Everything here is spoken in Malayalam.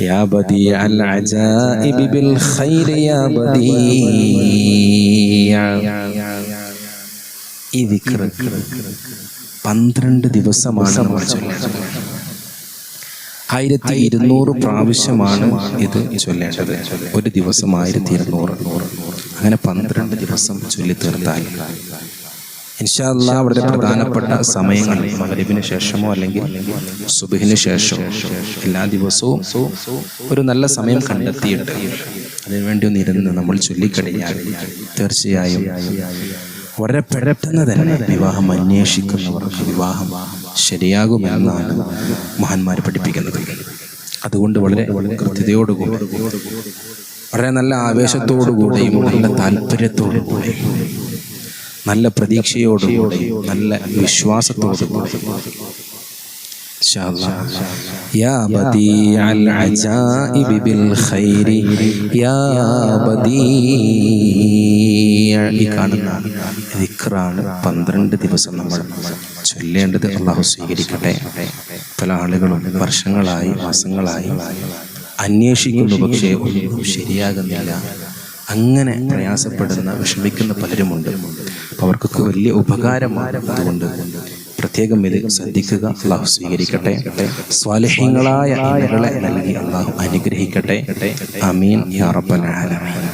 يا بديع العجائب بالخير يا بديع ഈ ദിക്ർ പന്ത്രണ്ട് ദിവസമാണ് നമ്മൾ ചൊല്ലേണ്ടത് ആയിരത്തി ഇരുന്നൂറ് പ്രാവശ്യമാണ് ഇത് ചൊല്ലേണ്ടത് ഒരു ദിവസം ആയിരത്തി ഇരുന്നൂറ് അങ്ങനെ പന്ത്രണ്ട് ദിവസം ചൊല്ലി തീർത്താൽ ഇൻഷാല്ല അവിടുത്തെ പ്രധാനപ്പെട്ട സമയങ്ങൾ മകരിബിന് ശേഷമോ അല്ലെങ്കിൽ സുബിഹിന് ശേഷമോ എല്ലാ ദിവസവും ഒരു നല്ല സമയം കണ്ടെത്തിയിട്ട് അതിനുവേണ്ടി ഒന്ന് ഇരുന്ന് നമ്മൾ ചൊല്ലിക്കഴിഞ്ഞാൽ തീർച്ചയായും വളരെ പെട്ടെന്ന് തന്നെ വിവാഹം അന്വേഷിക്കുന്നവർക്ക് വിവാഹം ശരിയാകുമെന്നാണ് മഹാന്മാർ പഠിപ്പിക്കുന്നത്. അതുകൊണ്ട് വളരെ കൃത്യതയോടുകൂടി വളരെ നല്ല ആവേശത്തോടുകൂടിയും നല്ല താല്പര്യത്തോടു കൂടിയും നല്ല പ്രതീക്ഷയോടുകൂടി നല്ല വിശ്വാസത്തോടുകൂടി إن شاء الله يا بديع العجائب بالخير يا بديع ഈ കാണുന്ന ദിക്റാണ് പന്ത്രണ്ട് ദിവസം നമ്മൾ ചൊല്ലേണ്ടത് അള്ളാഹു സ്വീകരിക്കട്ടെ പല ആളുകളും വർഷങ്ങളായി മാസങ്ങളായി അന്വേഷിക്കുന്നു പക്ഷേ ഒന്നും ശരിയാകുന്നില്ല അങ്ങനെ പ്രയാസപ്പെടുന്ന വിഷമിക്കുന്ന പലരുമുണ്ട് അപ്പോൾ അവർക്കൊക്കെ വലിയ ഉപകാരമാണ് പ്രത്യേകം ഇത് ശ്രദ്ധിക്കുക. അള്ളാഹു സ്വീകരിക്കട്ടെ. സ്വാലഹ്യങ്ങളായ നൽകി അള്ളാഹു അനുഗ്രഹിക്കട്ടെ. അമീൻ റബ്ബൽ ആലമീൻ.